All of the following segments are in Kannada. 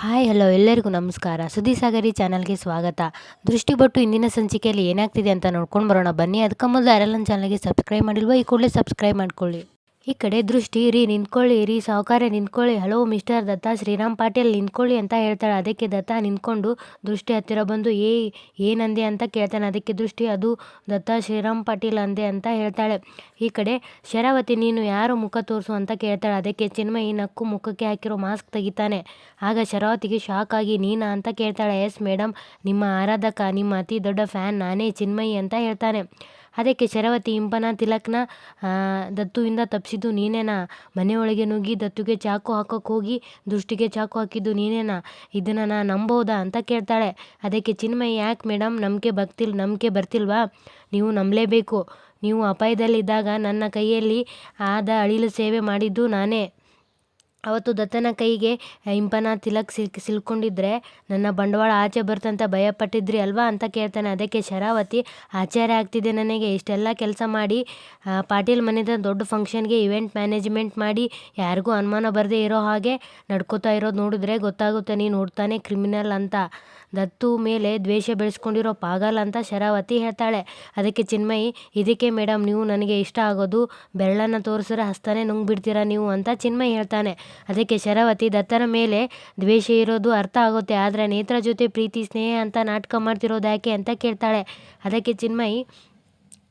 ಹಾಯ್, ಹಲೋ, ಎಲ್ಲರಿಗೂ ನಮಸ್ಕಾರ. ಸುದ್ದಿ ಸಾಗರಿ ಚಾನಲ್ಗೆ ಸ್ವಾಗತ. ದೃಷ್ಟಿಪಟ್ಟು ಇಂದಿನ ಸಂಚಿಕೆಯಲ್ಲಿ ಏನಾಗ್ತಿದೆ ಅಂತ ನೋಡ್ಕೊಂಡು ಬರೋಣ. ಬನ್ನಿ, ಅದಕ್ಕೆ ಮೊದಲು ನನ್ನ ಚಾನಲ್ಗೆ ಸಬ್ಸ್ಕ್ರೈಬ್ ಮಾಡಿಲ್ವೋ, ಈ ಕೂಡಲೇ ಸಬ್ಸ್ಕ್ರೈಬ್ ಮಾಡ್ಕೊಳ್ಳಿ. ಈ ಕಡೆ ದೃಷ್ಟಿ ರೀ ನಿಂತ್ಕೊಳ್ಳಿ ರೀ ಸಹಕಾರ ನಿಂತ್ಕೊಳ್ಳಿ. ಹಲೋ, ಮಿಸ್ಟರ್ ದತ್ತ, ಶ್ರೀರಾಮ್ ಪಾಟೀಲ್ ನಿಂತ್ಕೊಳ್ಳಿ ಅಂತ ಹೇಳ್ತಾಳೆ. ಅದಕ್ಕೆ ದತ್ತ ನಿಂತ್ಕೊಂಡು ದೃಷ್ಟಿ ಹತ್ತಿರ ಬಂದು, ಏ, ಏನಂದೆ ಅಂತ ಕೇಳ್ತಾನೆ. ಅದಕ್ಕೆ ದೃಷ್ಟಿ, ಅದು ದತ್ತ ಶ್ರೀರಾಮ್ ಪಾಟೀಲ್ ಅಂದೆ ಅಂತ ಹೇಳ್ತಾಳೆ. ಈ ಕಡೆ, ಶರಾವತಿ, ನೀನು ಯಾರು ಮುಖ ತೋರಿಸು ಅಂತ ಕೇಳ್ತಾಳೆ. ಅದಕ್ಕೆ ಚಿನ್ಮಯಿ ನಕ್ಕು ಮುಖಕ್ಕೆ ಹಾಕಿರೋ ಮಾಸ್ಕ್ ತೆಗಿತಾನೆ. ಆಗ ಶರಾವತಿಗೆ ಶಾಕ್ ಆಗಿ, ನೀನಾ ಅಂತ ಕೇಳ್ತಾಳೆ. ಎಸ್ ಮೇಡಮ್ ನಿಮ್ಮ ಆರಾಧಕ, ನಿಮ್ಮ ಅತಿ ದೊಡ್ಡ ಫ್ಯಾನ್ ನಾನೇ ಚಿನ್ಮಯಿ ಅಂತ ಹೇಳ್ತಾನೆ. ಅದಕ್ಕೆ ಶರವತಿ ಇಂಪನ ತಿಲಕ್ನ ದತ್ತುವಿಂದ ತಪ್ಪಿಸಿದ್ದು ನೀನೇನಾ? ಮನೆಯೊಳಗೆ ನುಗ್ಗಿ ದತ್ತುಗೆ ಚಾಕು ಹಾಕೋಕೆ ಹೋಗಿ ದೃಷ್ಟಿಗೆ ಚಾಕು ಹಾಕಿದ್ದು ನೀನೇನಾ? ಇದನ್ನು ನಾ ನಂಬೋದಾ ಅಂತ ಕೇಳ್ತಾಳೆ. ಅದಕ್ಕೆ ಚಿನ್ಮಯ, ಯಾಕೆ ಮೇಡಮ್ ನಂಬಿಕೆ ಬರ್ತಿಲ್ ನಂಬಿಕೆ ಬರ್ತಿಲ್ವಾ? ನೀವು ನಂಬಲೇಬೇಕು. ನೀವು ಅಪಾಯದಲ್ಲಿದ್ದಾಗ ನನ್ನ ಕೈಯಲ್ಲಿ ಆದ ಅಳಿಲು ಸೇವೆ ಮಾಡಿದ್ದು ನಾನೇ. ಅವತ್ತು ದತ್ತನ ಕೈಗೆ ಇಂಪನ ತಿಲಕ್ ಸಿಲ್ಕ್ ಸಿಲ್ಕೊಂಡಿದ್ರೆ ನನ್ನ ಬಂಡವಾಳ ಆಚೆ ಬರ್ತಂತ ಭಯಪಟ್ಟಿದ್ರಿ ಅಲ್ವಾ? ಅಂತ ಕೇಳ್ತಾನೆ. ಅದಕ್ಕೆ ಶರಾವತಿ ಆಶ್ಚರ್ಯ ಆಗ್ತಿದೆ ನನಗೆ. ಇಷ್ಟೆಲ್ಲ ಕೆಲಸ ಮಾಡಿ ಪಾಟೀಲ್ ಮನೆದ ದೊಡ್ಡ ಫಂಕ್ಷನ್ಗೆ ಇವೆಂಟ್ ಮ್ಯಾನೇಜ್ಮೆಂಟ್ ಮಾಡಿ ಯಾರಿಗೂ ಅನುಮಾನ ಬರದೇ ಇರೋ ಹಾಗೆ ನಡ್ಕೋತಾ ಇರೋದು ನೋಡಿದ್ರೆ ಗೊತ್ತಾಗುತ್ತೆ. ನೀನು ನೋಡ್ತಾನೆ ಕ್ರಿಮಿನಲ್ ಅಂತ. ದತ್ತು ಮೇಲೆ ದ್ವೇಷ ಬೆಳೆಸ್ಕೊಂಡಿರೋ ಪಾಗಲ್ ಅಂತ ಶರಾವತಿ ಹೇಳ್ತಾಳೆ. ಅದಕ್ಕೆ ಚಿನ್ಮಯಿ, ಇದಕ್ಕೆ ಮೇಡಮ್ ನೀವು ನನಗೆ ಇಷ್ಟ ಆಗೋದು ಬೆರಳನ್ನು ತೋರಿಸಿದ್ರೆ ಹಸ್ತಾನೆ ನುಂಗ್ಬಿಡ್ತೀರಾ ನೀವು? ಅಂತ ಚಿನ್ಮಯಿ ಹೇಳ್ತಾನೆ. ಅದಕ್ಕೆ ಶರಾವತಿ ದತ್ತನ ಮೇಲೆ ದ್ವೇಷ ಇರೋದು ಅರ್ಥ ಆಗುತ್ತೆ. ಆದರೆ ನೇತ್ರ ಜೊತೆ ಪ್ರೀತಿ, ಸ್ನೇಹ ಅಂತ ನಾಟಕ ಮಾಡ್ತಿರೋದು ಯಾಕೆ ಅಂತ ಕೇಳ್ತಾಳೆ. ಅದಕ್ಕೆ ಚಿನ್ಮಯಿ,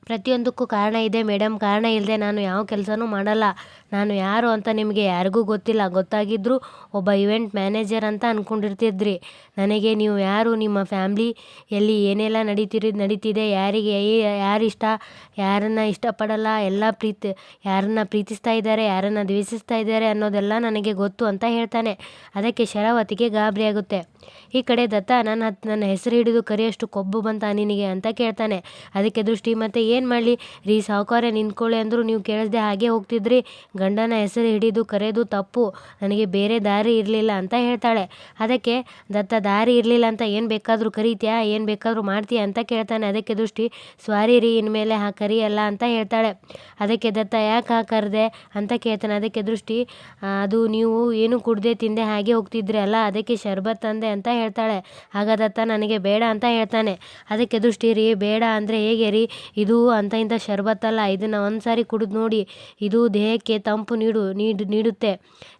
ಪ್ರತಿಯೊಂದಕ್ಕೂ ಕಾರಣ ಇದೆ ಮೇಡಮ್ ಕಾರಣ ಇಲ್ಲದೆ ನಾನು ಯಾವ ಕೆಲಸನೂ ಮಾಡಲ್ಲ. ನಾನು ಯಾರು ಅಂತ ನಿಮಗೆ ಯಾರಿಗೂ ಗೊತ್ತಿಲ್ಲ. ಗೊತ್ತಾಗಿದ್ದರೂ ಒಬ್ಬ ಇವೆಂಟ್ ಮ್ಯಾನೇಜರ್ ಅಂತ ಅಂದ್ಕೊಂಡಿರ್ತಿದ್ರಿ ನನಗೆ ನೀವು ಯಾರು? ನಿಮ್ಮ ಫ್ಯಾಮ್ಲಿ ಎಲ್ಲಿ ಏನೆಲ್ಲ ನಡೀತಿರಿ, ನಡೀತಿದೆ? ಯಾರಿಗೆ ಯಾರು ಇಷ್ಟ ಯಾರನ್ನು ಇಷ್ಟಪಡಲ್ಲ? ಎಲ್ಲ ಪ್ರೀತಿ, ಯಾರನ್ನು ಪ್ರೀತಿಸ್ತಾ ಇದ್ದಾರೆ? ಯಾರನ್ನು ದ್ವೇಷಿಸ್ತಾ ಇದ್ದಾರೆ ಅನ್ನೋದೆಲ್ಲ ನನಗೆ ಗೊತ್ತು ಅಂತ ಹೇಳ್ತಾನೆ. ಅದಕ್ಕೆ ಶರಾವತಿಗೆ ಗಾಬರಿ ಆಗುತ್ತೆ. ಈ ಕಡೆ ದತ್ತ ನನ್ನ ಹತ್ತು ನನ್ನ ಹೆಸರು ಹಿಡಿದು ಕರೆಯಷ್ಟು ಕೊಬ್ಬು ಬಂತ ನಿನಗೆ ಅಂತ ಕೇಳ್ತಾನೆ. ಅದಕ್ಕೆ ದೃಷ್ಟಿ, ಮತ್ತೆ ಏನು ಮಾಡಲಿ? ರೀ, ಸಾವುಕಾರ ನಿಂತ್ಕೊಳ್ಳಿ ಅಂದರೂ ನೀವು ಕೇಳಿಸ್ದೆ ಹಾಗೆ ಹೋಗ್ತಿದ್ರಿ. ಗಂಡನ ಹೆಸರು ಹಿಡಿದು ಕರೆದು ತಪ್ಪು, ನನಗೆ ಬೇರೆ ದಾರಿ ಇರಲಿಲ್ಲ ಅಂತ ಹೇಳ್ತಾಳೆ. ಅದಕ್ಕೆ, ದತ್ತ ದಾರಿ ಇರಲಿಲ್ಲ ಅಂತ ಏನು ಬೇಕಾದರೂ ಕರೀತೀಯಾ, ಏನು ಬೇಕಾದರೂ ಮಾಡ್ತೀಯ ಅಂತ ಕೇಳ್ತಾನೆ. ಅದಕ್ಕೆ ದೃಷ್ಟಿ, ಸ್ವಾರಿ ರೀ, ಇನ್ಮೇಲೆ ಹಾ ಕರಿಯಲ್ಲ ಅಂತ ಹೇಳ್ತಾಳೆ. ಅದಕ್ಕೆ ದತ್ತ, ಯಾಕೆ ಹಾ ಕರೆದೆ ಅಂತ ಕೇಳ್ತಾನೆ. ಅದಕ್ಕೆ ದೃಷ್ಟಿ ಅದು ನೀವು ಏನು ಕುಡ್ದೆ ತಿಂದೆ ಹಾಗೆ ಹೋಗ್ತಿದ್ರಿ ಅಲ್ಲ, ಅದಕ್ಕೆ ಶರ್ಬತ್ ತಂದೆ ಅಂತ ಹೇಳ್ತಾಳೆ. ಆಗ ದತ್ತ, ನನಗೆ ಬೇಡ ಅಂತ ಹೇಳ್ತಾನೆ. ಅದಕ್ಕೆ ದೃಷ್ಟಿ, ರೀ, ಬೇಡ ಅಂದರೆ ಹೇಗೆ ರೀ? ಇದು ಅಂತ ಇಂಥ ಶರ್ಬತ್ತಲ್ಲ, ಇದನ್ನು ಒಂದು ಸಾರಿ ಕುಡಿದು ನೋಡಿ. ಇದು ದೇಹಕ್ಕೆ ತಂಪು ನೀಡು ನೀಡು, ನೀಡುತ್ತೆ.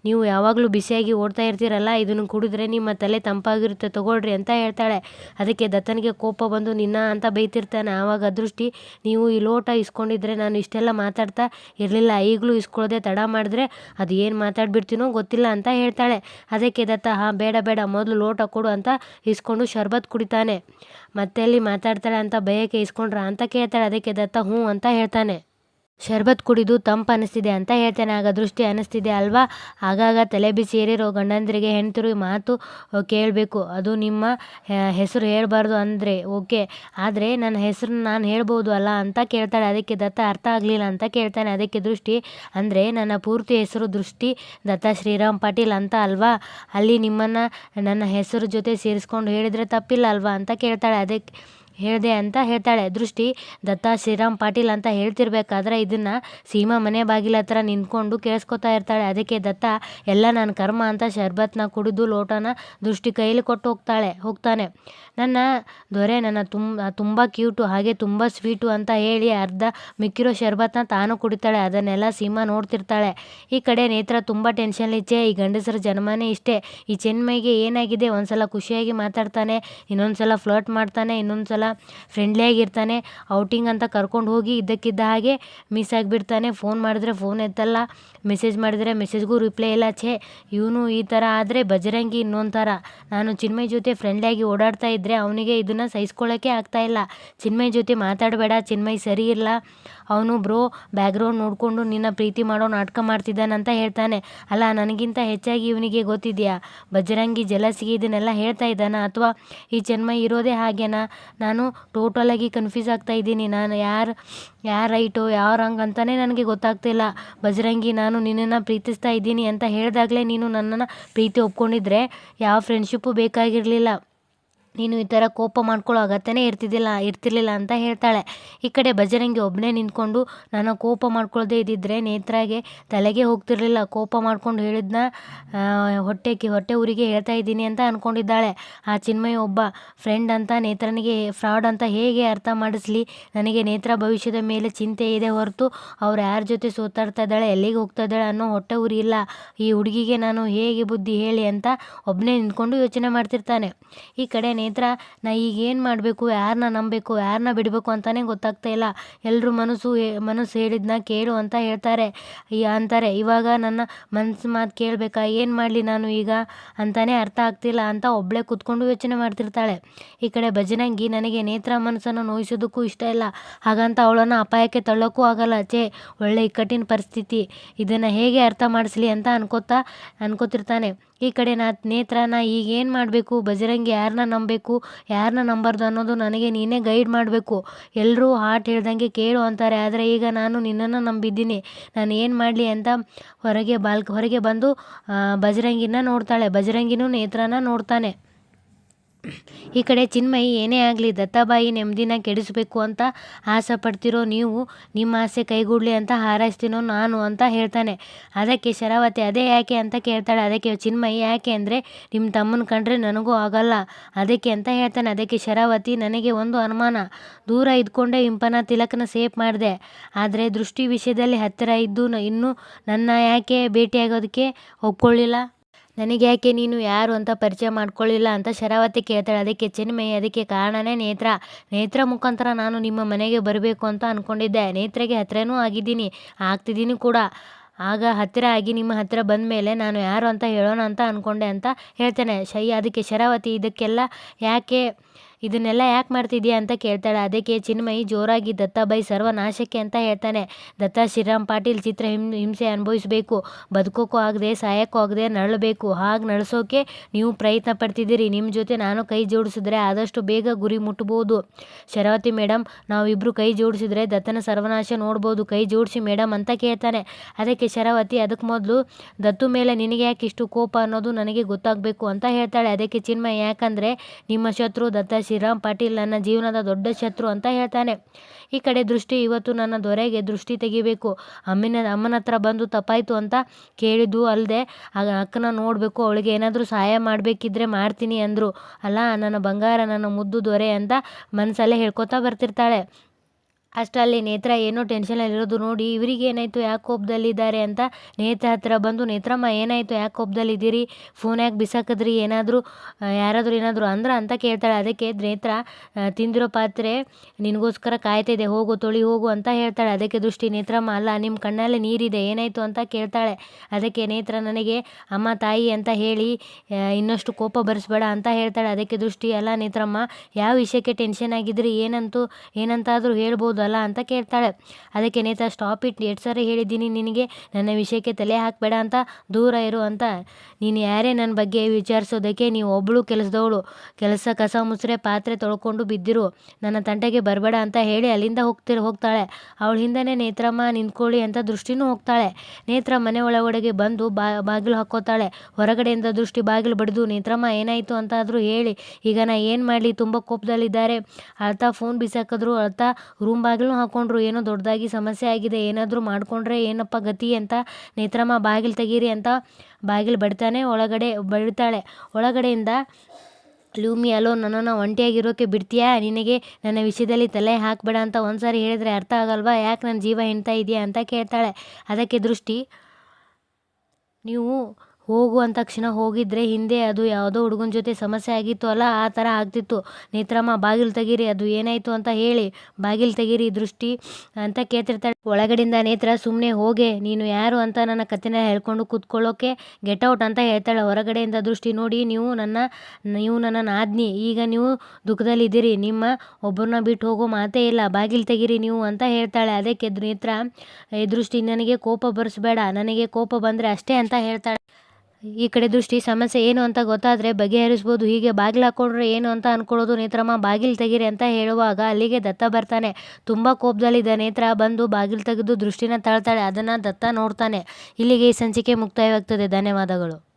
ನೀವು ಯಾವಾಗಲೂ ಬಿಸಿಯಾಗಿ ಓಡ್ತಾ ಇರ್ತೀರಲ್ಲ, ಇದನ್ನು ಕುಡಿದ್ರೆ ನಿಮ್ಮ ತಲೆ ತಂಪಾಗಿರುತ್ತೆ, ತಗೊಳ್ರಿ ಅಂತ ಹೇಳ್ತಾಳೆ. ಅದಕ್ಕೆ ದತ್ತನಿಗೆ ಕೋಪ ಬಂದು, ನಿನ್ನ ಅಂತ ಬೈತಿರ್ತಾನೆ ಆವಾಗ ಅದೃಷ್ಟಿ, ನೀವು ಈ ಲೋಟ ಇಸ್ಕೊಂಡಿದ್ರೆ ನಾನು ಇಷ್ಟೆಲ್ಲ ಮಾತಾಡ್ತಾ ಇರಲಿಲ್ಲ. ಈಗಲೂ ಇಸ್ಕೊಳ್ಳೋದೆ ತಡ ಮಾಡಿದ್ರೆ ಅದು ಏನು ಮಾತಾಡ್ಬಿಡ್ತೀನೋ ಗೊತ್ತಿಲ್ಲ ಅಂತ ಹೇಳ್ತಾಳೆ. ಅದಕ್ಕೆ ದತ್ತ, ಹಾಂ, ಬೇಡ ಬೇಡ. ಮೊದಲು ಲೋಟ ಕೊಡು ಅಂತ ಇಸ್ಕೊಂಡು ಶರ್ಬತ್ ಕುಡಿತಾನೆ. ಮತ್ತೆ ಅಲ್ಲಿ ಮಾತಾಡ್ತಾಳೆ ಅಂತ ಭಯಕ್ಕೆ ಇಸ್ಕೊಂಡ್ರ ಅಂತ ಕೇಳ್ತಾಳೆ. ಅದಕ್ಕೆ ದತ್ತ, ಹ್ಞೂ ಅಂತ ಹೇಳ್ತಾನೆ. ಶರ್ಬತ್ ಕುಡಿದು ತಂಪು ಅನಿಸ್ತಿದೆ ಅಂತ ಹೇಳ್ತೇನೆ. ಆಗ ದೃಷ್ಟಿ ಅನಿಸ್ತಿದೆ ಅಲ್ವಾ? ಆಗಾಗ ತಲೆ ಬಿಸಿ ಏರಿರೋ ಗಂಡಂದ್ರಿಗೆ ಹೆಣ್ತಿರು ಮಾತು ಕೇಳಬೇಕು. ಅದು ನಿಮ್ಮ ಹೆಸರು ಹೇಳಬಾರ್ದು ಅಂದರೆ ಓಕೆ. ಆದರೆ ನನ್ನ ಹೆಸರನ್ನ ನಾನು ಹೇಳ್ಬೋದು ಅಲ್ಲ ಅಂತ ಕೇಳ್ತಾಳೆ. ಅದಕ್ಕೆ ದತ್ತ ಅರ್ಥ ಆಗಲಿಲ್ಲ ಅಂತ ಕೇಳ್ತಾನೆ. ಅದಕ್ಕೆ ದೃಷ್ಟಿ ಅಂದರೆ ನನ್ನ ಪೂರ್ತಿ ಹೆಸರು ದೃಷ್ಟಿ ದತ್ತ ಶ್ರೀರಾಮ್ ಪಾಟೀಲ್ ಅಂತ ಅಲ್ವಾ? ಅಲ್ಲಿ ನಿಮ್ಮನ್ನು ನನ್ನ ಹೆಸರು ಜೊತೆ ಸೇರಿಸ್ಕೊಂಡು ಹೇಳಿದರೆ ತಪ್ಪಿಲ್ಲ ಅಲ್ವಾ ಅಂತ ಕೇಳ್ತಾಳೆ. ಅದಕ್ಕೆ ಹೇಳಿದೆ ಅಂತ ಹೇಳ್ತಾಳೆ. ದೃಷ್ಟಿ, ದತ್ತ, ಶ್ರೀರಾಮ್ ಪಾಟೀಲ್ ಅಂತ ಹೇಳ್ತಿರ್ಬೇಕಾದ್ರೆ ಇದನ್ನು ಸೀಮಾ ಮನೆ ಬಾಗಿಲ ಹತ್ರ ನಿಂತ್ಕೊಂಡು ಕೇಳಿಸ್ಕೊತಾ ಇರ್ತಾಳೆ. ಅದಕ್ಕೆ ದತ್ತ, ಎಲ್ಲ ನನ್ನ ಕರ್ಮ ಅಂತ ಶರ್ಬತ್ನ ಕುಡಿದು ಲೋಟನ ದೃಷ್ಟಿ ಕೈಲಿ ಕೊಟ್ಟು ಹೋಗ್ತಾಳೆ. ಹೋಗ್ತಾನೆ. ನನ್ನ ದೊರೆ, ನನ್ನ ತುಂಬ ತುಂಬ ಕ್ಯೂಟು ಹಾಗೆ ತುಂಬ ಸ್ವೀಟು ಅಂತ ಹೇಳಿ ಅರ್ಧ ಮಿಕ್ಕಿರೋ ಶರ್ಬತ್ನ ತಾನು ಕುಡಿತಾಳೆ. ಅದನ್ನೆಲ್ಲ ಸೀಮಾ ನೋಡ್ತಿರ್ತಾಳೆ. ಈ ಕಡೆ ನೇತ್ರ ತುಂಬ ಟೆನ್ಷನ್ಲಿಚ್ಚೆ ಈ ಗಂಡಸರ ಜನ್ಮನೇ ಇಷ್ಟೇ. ಈ ಚೆನ್ಮೈಗೆ ಏನಾಗಿದೆ? ಒಂದ್ಸಲ ಖುಷಿಯಾಗಿ ಮಾತಾಡ್ತಾನೆ ಇನ್ನೊಂದು ಸಲ ಫ್ಲರ್ಟ್ ಮಾಡ್ತಾನೆ ಇನ್ನೊಂದು ಸಲ ಫ್ರೆಂಡ್ಲಿಯಾಗಿರ್ತಾನೆ ಔಟಿಂಗ್ ಅಂತ ಕರ್ಕೊಂಡು ಹೋಗಿ ಇದ್ದಕ್ಕಿದ್ದ ಹಾಗೆ ಮಿಸ್ ಆಗಿಬಿಡ್ತಾನೆ. ಫೋನ್ ಮಾಡಿದ್ರೆ ಫೋನ್ ಎತ್ತಲ್ಲ. ಮೆಸೇಜ್ ಮಾಡಿದರೆ ಮೆಸೇಜ್ಗೂ ರಿಪ್ಲೈ ಇಲ್ಲ ಛೇ, ಇವನು ಈ ಥರ ಆದರೆ ಬಜರಂಗಿ ಇನ್ನೊಂದು ಥರ ನಾನು ಚಿನ್ಮಯ್ ಜೊತೆ ಫ್ರೆಂಡ್ಲಿಯಾಗಿ ಓಡಾಡ್ತಾ ಇದ್ದರೆ ಅವನಿಗೆ ಇದನ್ನು ಸಹಿಸ್ಕೊಳ್ಳೋಕ್ಕೆ ಆಗ್ತಾಯಿಲ್ಲ ಚಿನ್ಮಯ್ ಜೊತೆ ಮಾತಾಡಬೇಡ, ಚಿನ್ಮಯ್ ಸರಿ ಇಲ್ಲ ಅವನು ಬ್ರೋ ಬ್ಯಾಕ್ಗ್ರೌಂಡ್ ನೋಡಿಕೊಂಡು ನಿನ್ನ ಪ್ರೀತಿ ಮಾಡೋ ನಾಟಕ ಮಾಡ್ತಿದ್ದಾನಂತ ಹೇಳ್ತಾನೆ. ಅಲ್ಲ, ನನಗಿಂತ ಹೆಚ್ಚಾಗಿ ಇವನಿಗೆ ಗೊತ್ತಿದೆಯಾ? ಬಜರಂಗಿ ಜಲಸಿಗೆ ಇದನ್ನೆಲ್ಲ ಹೇಳ್ತಾ ಇದ್ದಾನ? ಅಥವಾ ಈ ಚಿನ್ಮಯ್ ಇರೋದೇ ಹಾಗೇನಾ? ನಾನು ಟೋಟಲಾಗಿ ಕನ್ಫ್ಯೂಸ್ ಆಗ್ತಾ ಇದ್ದೀನಿ. ನಾನು ಯಾರು ಯಾರು ರೈಟು ಯಾರು ರಾಂಗ್ ಅಂತಲೇ ನನಗೆ ಗೊತ್ತಾಗ್ತಿಲ್ಲ. ಬಜರಂಗಿ, ನಾನು ನಿನ್ನನ್ನು ಪ್ರೀತಿಸ್ತಾ ಇದ್ದೀನಿ ಅಂತ ಹೇಳಿದಾಗಲೇ ನೀನು ನನ್ನನ್ನು ಪ್ರೀತಿ ಒಪ್ಕೊಂಡಿದ್ರೆ ಯಾವ ಫ್ರೆಂಡ್ಶಿಪ್ಪು ಬೇಕಾಗಿರಲಿಲ್ಲ. ನೀನು ಈ ಥರ ಕೋಪ ಮಾಡ್ಕೊಳ್ಳೋ ಅಗತ್ಯನೇ ಇರ್ತಿದ್ದಿಲ್ಲ, ಇರ್ತಿರ್ಲಿಲ್ಲ ಅಂತ ಹೇಳ್ತಾಳೆ. ಈ ಕಡೆ ಬಜರಂಗಿ ಒಬ್ಬನೇ ನಿಂತ್ಕೊಂಡು ನಾನು ಕೋಪ ಮಾಡ್ಕೊಳ್ಳದೆ ಇದ್ದಿದ್ರೆ ನೇತ್ರಾಗೆ ತಲೆಗೆ ಹೋಗ್ತಿರ್ಲಿಲ್ಲ, ಕೋಪ ಮಾಡ್ಕೊಂಡು ಹೇಳಿದ್ನ ಹೊಟ್ಟೆಗೆ ಹೊಟ್ಟೆ ಊರಿಗೆ ಹೇಳ್ತಾ ಇದ್ದೀನಿ ಅಂತ ಅಂದ್ಕೊಂಡಿದ್ದಾಳೆ ಆ ಚಿನ್ಮಯ ಒಬ್ಬ ಫ್ರೆಂಡ್ ಅಂತ, ನೇತ್ರನಿಗೆ ಫ್ರಾಡ್ ಅಂತ ಹೇಗೆ ಅರ್ಥ ಮಾಡಿಸ್ಲಿ? ನನಗೆ ನೇತ್ರ ಭವಿಷ್ಯದ ಮೇಲೆ ಚಿಂತೆ ಇದೆ ಹೊರತು ಅವ್ರು ಯಾರ ಜೊತೆ ಸೋತಾಡ್ತಾ ಇದ್ದಾಳೆ, ಎಲ್ಲಿಗೆ ಹೋಗ್ತಾ ಇದ್ದಾಳೆ ಅನ್ನೋ ಹೊಟ್ಟೆ ಉರಿ ಇಲ್ಲ. ಈ ಹುಡುಗಿಗೆ ನಾನು ಹೇಗೆ ಬುದ್ಧಿ ಹೇಳಿ ಅಂತ ಒಬ್ಬನೇ ನಿಂತ್ಕೊಂಡು ಯೋಚನೆ ಮಾಡ್ತಿರ್ತಾನೆ. ಈ ಕಡೆ ನೇತ್ರ ನಾ ಈಗ ಏನು ಮಾಡಬೇಕು ಯಾರನ್ನ ನಂಬಬೇಕು ಯಾರನ್ನ ಬಿಡಬೇಕು ಅಂತಲೇ ಗೊತ್ತಾಗ್ತಾ ಇಲ್ಲ. ಎಲ್ಲರೂ ಮನಸ್ಸು ಮನಸ್ಸು ಹೇಳಿದ್ನ ಕೇಳು ಅಂತ ಹೇಳ್ತಾರೆ. ಅಂತಾರೆ, ಇವಾಗ ನನ್ನ ಮನಸ್ಸು ಮಾತು ಕೇಳಬೇಕಾ, ಏನು ಮಾಡಲಿ ನಾನು ಈಗ ಅಂತಲೇ ಅರ್ಥ ಆಗ್ತಿಲ್ಲ ಅಂತ ಒಬ್ಬಳೇ ಕೂತ್ಕೊಂಡು ಯೋಚನೆ ಮಾಡ್ತಿರ್ತಾಳೆ. ಈ ಕಡೆ ಭಜನಂಗಿ ನನಗೆ ನೇತ್ರ ಮನಸ್ಸನ್ನು ನೋಯಿಸೋದಕ್ಕೂ ಇಷ್ಟ ಇಲ್ಲ. ಹಾಗಂತ ಅವಳನ್ನು ಅಪಾಯಕ್ಕೆ ತಳ್ಳೋಕ್ಕೂ ಆಗಲ್ಲ. ಛೇ, ಒಳ್ಳೆ ಇಕ್ಕಟ್ಟಿನ ಪರಿಸ್ಥಿತಿ. ಇದನ್ನು ಹೇಗೆ ಅರ್ಥ ಮಾಡಿಸ್ಲಿ ಅಂತ ಅನ್ಕೋತಾ ಅನ್ಕೋತಿರ್ತಾನೆ. ಈ ಕಡೆ ನಾ ನೇತ್ರ ಈಗೇನು ಮಾಡಬೇಕು? ಬಜರಂಗಿ ಯಾರನ್ನ ನಂಬಬೇಕು? ಯಾರನ್ನ ನಂಬಾರ್ದು ಅನ್ನೋದು ನನಗೆ ನೀನೇ ಗೈಡ್ ಮಾಡಬೇಕು. ಎಲ್ಲರೂ ಹಾಟ್ ಹೇಳ್ದಂಗೆ ಕೇಳು ಅಂತಾರೆ. ಆದರೆ ಈಗ ನಾನು ನಿನ್ನನ್ನು ನಂಬಿದ್ದೀನಿ. ನಾನು ಏನು ಮಾಡಲಿ ಅಂತ ಹೊರಗೆ ಬಾಲ್ಕ್, ಹೊರಗೆ ಬಂದು ಬಜರಂಗಿನ ನೋಡ್ತಾಳೆ. ಬಜರಂಗಿನೂ ನೇತ್ರನ ನೋಡ್ತಾನೆ. ಈ ಕಡೆ ಚಿನ್ಮಯಿ, ಏನೇ ಆಗಲಿ ದತ್ತಾಬಾಯಿ ನೆಮ್ಮದಿನ ಕೆಡಿಸಬೇಕು ಅಂತ ಆಸೆ ಪಡ್ತಿರೋ ನೀವು, ನಿಮ್ಮ ಆಸೆ ಕೈಗೂಡಲಿ ಅಂತ ಹಾರೈಸ್ತೀನೋ ನಾನು ಅಂತ ಹೇಳ್ತಾನೆ. ಅದಕ್ಕೆ ಶರಾವತಿ ಅದೇ ಯಾಕೆ ಅಂತ ಕೇಳ್ತಾಳೆ. ಅದಕ್ಕೆ ಚಿನ್ಮಯಿ, ಯಾಕೆ ಅಂದರೆ ನಿಮ್ಮ ತಮ್ಮನ ಕಂಡ್ರೆ ನನಗೂ ಆಗಲ್ಲ. ಅದಕ್ಕೆ ಅಂತ ಹೇಳ್ತಾನೆ. ಅದಕ್ಕೆ ಶರಾವತಿ, ನನಗೆ ಒಂದು ಅನುಮಾನ. ದೂರ ಇದ್ಕೊಂಡೇ ಇಂಪನ ತಿಲಕನ ಸೇಫ್ ಮಾಡಿದೆ. ಆದರೆ ದೃಷ್ಟಿ ವಿಷಯದಲ್ಲಿ ಹತ್ತಿರ ಇದ್ದು ಇನ್ನೂ ನನ್ನ ಯಾಕೆ ಭೇಟಿಯಾಗೋದಕ್ಕೆ ಒಪ್ಕೊಳ್ಳಿಲ್ಲ? ನನಗೆ ಯಾಕೆ ನೀನು ಯಾರು ಅಂತ ಪರಿಚಯ ಮಾಡ್ಕೊಳ್ಳಿಲ್ಲ ಅಂತ ಶರಾವತಿ ಕೇಳ್ತಾಳೆ. ಅದಕ್ಕೆ ಚಿನ್ಮಯಿ, ಅದಕ್ಕೆ ಕಾರಣನೇ ನೇತ್ರ. ನೇತ್ರ ಮುಖಾಂತರ ನಾನು ನಿಮ್ಮ ಮನೆಗೆ ಬರಬೇಕು ಅಂತ ಅಂದ್ಕೊಂಡಿದ್ದೆ ನೇತ್ರಗೆ ಹತ್ತಿರನೂ ಆಗಿದ್ದೀನಿ. ಆಗ್ತಿದ್ದೀನಿ ಕೂಡ. ಆಗ ಹತ್ತಿರ ಆಗಿ ನಿಮ್ಮ ಹತ್ತಿರ ಬಂದ ಮೇಲೆ ನಾನು ಯಾರು ಅಂತ ಹೇಳೋಣ ಅಂತ ಅಂದ್ಕೊಂಡೆ ಅಂತ ಹೇಳ್ತೇನೆ. ಶೈ, ಅದಕ್ಕೆ ಶರಾವತಿ ಇದಕ್ಕೆಲ್ಲ ಯಾಕೆ ಇದನ್ನೆಲ್ಲ ಯಾಕೆ ಮಾಡ್ತಿದ್ಯಾ ಅಂತ ಕೇಳ್ತಾಳೆ. ಅದಕ್ಕೆ ಚಿನ್ಮಯಿ ಜೋರಾಗಿ ದತ್ತಾಬಾಯಿ ಸರ್ವನಾಶಕ್ಕೆ ಅಂತ ಹೇಳ್ತಾನೆ. ದತ್ತ, ಶ್ರೀರಾಮ್ ಪಾಟೀಲ್ ಚಿತ್ರ ಹಿಂ ಹಿಂಸೆ ಅನುಭವಿಸಬೇಕು. ಬದುಕೋಕ್ಕೂ ಆಗದೆ, ಸಾಯೋಕ್ಕೂ ಆಗದೆ ನರಳಬೇಕು. ಹಾಗೆ ನಡೆಸೋಕೆ ನೀವು ಪ್ರಯತ್ನ ಪಡ್ತಿದ್ದೀರಿ. ನಿಮ್ಮ ಜೊತೆ ನಾನು ಕೈ ಜೋಡಿಸಿದ್ರೆ ಆದಷ್ಟು ಬೇಗ ಗುರಿ ಮುಟ್ಬೋದು. ಶರಾವತಿ ಮೇಡಮ್ ನಾವಿಬ್ಬರು ಕೈ ಜೋಡಿಸಿದ್ರೆ ದತ್ತನ ಸರ್ವನಾಶ ನೋಡ್ಬೋದು. ಕೈ ಜೋಡಿಸಿ ಮೇಡಮ್ ಅಂತ ಕೇಳ್ತಾನೆ. ಅದಕ್ಕೆ ಶರಾವತಿ ಅದಕ್ಕೆ ಮೊದಲು, ದತ್ತು ಮೇಲೆ ನಿನಗೆ ಯಾಕೆ ಇಷ್ಟು ಕೋಪ ಅನ್ನೋದು ನನಗೆ ಗೊತ್ತಾಗಬೇಕು ಅಂತ ಹೇಳ್ತಾಳೆ. ಅದಕ್ಕೆ ಚಿನ್ಮಯ, ಯಾಕಂದರೆ ನಿಮ್ಮ ಶತ್ರು ದತ್ತ ಶ್ರೀರಾಮ್ ಪಾಟೀಲ್ ನನ್ನ ಜೀವನದ ದೊಡ್ಡ ಶತ್ರು ಅಂತ ಹೇಳ್ತಾನೆ. ಈ ಕಡೆ ದೃಷ್ಟಿ ಇವತ್ತು ನನ್ನ ದೊರೆಗೆ ದೃಷ್ಟಿ ತೆಗಿಬೇಕು. ಅಮ್ಮಿನ ಅಮ್ಮನ ಹತ್ರ ಬಂದು ತಪ್ಪಾಯಿತು ಅಂತ ಕೇಳಿದ್ದು ಅಲ್ಲದೆ ಅಕ್ಕನ ನೋಡಬೇಕು, ಅವಳಿಗೆ ಏನಾದರೂ ಸಹಾಯ ಮಾಡಬೇಕಿದ್ರೆ ಮಾಡ್ತೀನಿ ಅಂದರು. ಅಲ್ಲ, ನನ್ನ ಬಂಗಾರ ನನ್ನ ಮುದ್ದು ದೊರೆ ಅಂತ ಮನಸ್ಸಲ್ಲೇ ಹೇಳ್ಕೊತಾ ಬರ್ತಿರ್ತಾಳೆ. ಅಷ್ಟರಲ್ಲಿ ನೇತ್ರ ಏನೋ ಟೆನ್ಷನಲ್ಲಿರೋದು ನೋಡಿ, ಇವರಿಗೆ ಏನಾಯಿತು? ಯಾಕೆ ಕೋಪದಲ್ಲಿದ್ದಾರೆ? ಅಂತ ನೇತ್ರ ಹತ್ರ ಬಂದು, ನೇತ್ರಮ್ಮ, ಏನಾಯಿತು? ಯಾಕೆ ಕೋಪದಲ್ಲಿದ್ದೀರಿ? ಫೋನ್ ಯಾಕೆ ಬಿಸಾಕಿದ್ರಿ? ಏನಾದರೂ ಯಾರಾದರೂ ಏನಾದರೂ ಅಂದ್ರೆ? ಅಂತ ಕೇಳ್ತಾಳೆ. ಅದಕ್ಕೆ ನೇತ್ರ ತಿಂದಿರೋ ಪಾತ್ರೆ ನಿನಗೋಸ್ಕರ ಕಾಯ್ತಿದೆ. ಹೋಗು, ತೊಳಿ, ಹೋಗು ಅಂತ ಹೇಳ್ತಾಳೆ. ಅದಕ್ಕೆ ದೃಷ್ಟಿ, ನೇತ್ರಮ್ಮ, ಅಲ್ಲ ನಿಮ್ಮ ಕಣ್ಣಲ್ಲಿ ನೀರಿದೆ. ಏನಾಯಿತು? ಅಂತ ಕೇಳ್ತಾಳೆ. ಅದಕ್ಕೆ ನೇತ್ರ, ನನಗೆ ಅಮ್ಮ, ತಾಯಿ ಅಂತ ಹೇಳಿ ಇನ್ನಷ್ಟು ಕೋಪ ಬರೆಸ್ಬೇಡ ಅಂತ ಹೇಳ್ತಾಳೆ. ಅದಕ್ಕೆ ದೃಷ್ಟಿ, ಅಲ್ಲ, ನೇತ್ರಮ್ಮ, ಯಾವ ವಿಷಯಕ್ಕೆ ಟೆನ್ಷನ್ ಆಗಿದ್ರಿ? ಏನಂತೂ, ಏನಂತಾದರೂ ಹೇಳ್ಬೋದು. ಅಲ್ಲ ಅಂತ ಕೇಳ್ತಾಳೆ. ಅದಕ್ಕೆ ನೇತಾ, ಸ್ಟಾಪ್ ಇಟ್, ಎರಡು ಸಾರಿ ಹೇಳಿದ್ದೀನಿ ನಿನಗೆ. ನನ್ನ ವಿಷಯಕ್ಕೆ ತಲೆ ಹಾಕಬೇಡ ಅಂತ ದೂರ ಇರು ಅಂತ. ನೀನು ಯಾರೇ ನನ್ನ ಬಗ್ಗೆ ವಿಚಾರಿಸೋದಕ್ಕೆ ನೀವು ಒಬ್ಬಳು ಕೆಲಸದವಳು. ಕೆಲಸ, ಕಸ ಮುಸ್ರೆ, ಪಾತ್ರೆ ತೊಳ್ಕೊಂಡು ಬಿದ್ದಿರು. ನನ್ನ ತಂಟೆಗೆ ಬರಬೇಡ ಅಂತ ಹೇಳಿ ಅಲ್ಲಿಂದ ಹೋಗ್ತಿರ್, ಹೋಗ್ತಾಳೆ. ಅವಳ ಹಿಂದೆ ನೇತ್ರಮ್ಮ, ನಿಂತ್ಕೊಳ್ಳಿ ಅಂತ ದೃಷ್ಟಿನೂ ಹೋಗ್ತಾಳೆ. ನೇತ್ರ ಮನೆ ಒಳಗಡೆಗೆ ಬಂದು ಬಾಗಿಲು ಹಾಕೋತಾಳೆ ಹೊರಗಡೆಯಿಂದ ದೃಷ್ಟಿ ಬಾಗಿಲು ಬಡಿದು, ನೇತ್ರಮ್ಮ, ಏನಾಯಿತು ಅಂತ ಆದರೂ ಹೇಳಿ. ಈಗ ನಾ ಏನು ಮಾಡಲಿ? ತುಂಬ ಕೋಪದಲ್ಲಿದ್ದಾರೆ. ಅಳ್ತಾ ಫೋನ್ ಬಿಸಾಕಿದ್ರು. ಅಳ್ತಾ ರೂಮ್ ಹಾಕೊಂಡ್ರು, ಏನೋ ದೊಡ್ಡದಾಗಿ ಸಮಸ್ಯೆ ಆಗಿದೆ, ಏನಾದರೂ ಮಾಡಿಕೊಂಡ್ರೆ ಏನಪ್ಪ ಗತಿ ಅಂತ ನೇತ್ರಮ್ಮ ಬಾಗಿಲು ತೆಗೀರಿ ಅಂತ ಬಾಗಿಲು ಬಡ್ತಾನೆ ಒಳಗಡೆ ಬಡಿತಾಳೆ. ಒಳಗಡೆಯಿಂದ, ಲೂಮಿ, ಅಲೋ, ನನ್ನನ್ನು ಒಂಟಿಯಾಗಿರೋಕ್ಕೆ ಬಿಡ್ತೀಯಾ? ನಿನಗೆ ನನ್ನ ವಿಷಯದಲ್ಲಿ ತಲೆ ಹಾಕಬೇಡ ಅಂತ ಒಂದು ಸಾರಿ ಹೇಳಿದ್ರೆ ಅರ್ಥ ಆಗಲ್ವಾ? ಯಾಕೆ ನನ್ನ ಜೀವ ಹೆಣ್ತಾ ಇದೆಯಾ ಅಂತ ಕೇಳ್ತಾಳೆ. ಅದಕ್ಕೆ ದೃಷ್ಟಿ, ನೀವು ಹೋಗು ಅಂದ ತಕ್ಷಣ ಹೋಗಿದ್ರೆ ಹಿಂದೆ ಅದು ಯಾವುದೋ ಹುಡುಗನ ಜೊತೆ ಸಮಸ್ಯೆ ಆಗಿತ್ತು ಅಲ್ಲ, ಆ ಥರ ಆಗ್ತಿತ್ತು. ನೇತ್ರಮ್ಮ ಬಾಗಿಲು ತೆಗೀರಿ, ಅದು ಏನಾಯಿತು ಅಂತ ಹೇಳಿ. ಬಾಗಿಲು ತೆಗೀರಿ, ದೃಷ್ಟಿ ಅಂತ ಕೇಳ್ತಿರ್ತಾಳೆ. ಒಳಗಡೆಯಿಂದ ನೇತ್ರ ಸುಮ್ಮನೆ ಹೋಗೆ, ನೀನು ಯಾರು ಅಂತ ನನ್ನ ಕಥೆನ ಹೇಳ್ಕೊಂಡು ಕೂತ್ಕೊಳ್ಳೋಕೆ ಗೆಟ್ ಔಟ್ ಅಂತ ಹೇಳ್ತಾಳೆ. ಹೊರಗಡೆಯಿಂದ ದೃಷ್ಟಿ, ನೋಡಿ, ನೀವು ನನ್ನ ನೀವು ನನ್ನ ನಾದ್ನಿ. ಈಗ ನೀವು ದುಃಖದಲ್ಲಿದ್ದೀರಿ ನಿಮ್ಮ ಒಬ್ಬರನ್ನ ಬಿಟ್ಟು ಹೋಗೋ ಮಾತೇ ಇಲ್ಲ. ಬಾಗಿಲು ತೆಗೀರಿ ನೀವು ಅಂತ ಹೇಳ್ತಾಳೆ. ಅದಕ್ಕೆ ನೇತ್ರ ದೃಷ್ಟಿ, ನನಗೆ ಕೋಪ ಬರೆಸಬೇಡ. ನನಗೆ ಕೋಪ ಬಂದರೆ ಅಷ್ಟೇ ಅಂತ ಹೇಳ್ತಾಳೆ. ಈ ಕಡೆ ದೃಷ್ಟಿ, ಸಮಸ್ಯೆ ಏನು ಅಂತ ಗೊತ್ತಾದರೆ ಬಗೆಹರಿಸ್ಬೋದು. ಹೀಗೆ ಬಾಗಿಲು ಹಾಕೊಂಡ್ರೆ ಏನು ಅಂತ ಅಂದ್ಕೊಳ್ಳೋದು ನೇತ್ರಮ್ಮ. ಬಾಗಿಲು ತೆಗಿರಿ ಅಂತ ಹೇಳುವಾಗ ಅಲ್ಲಿಗೆ ದತ್ತ ಬರ್ತಾನೆ. ತುಂಬ ಕೋಪದಲ್ಲಿದ್ದ ನೇತ್ರ ಬಂದು ಬಾಗಿಲು ತೆಗೆದು ದೃಷ್ಟಿನ ತಳ್ತಾಳೆ. ಅದನ್ನು ದತ್ತ ನೋಡ್ತಾನೆ. ಇಲ್ಲಿಗೆ ಈ ಸಂಚಿಕೆ ಮುಕ್ತಾಯವಾಗ್ತದೆ. ಧನ್ಯವಾದಗಳು.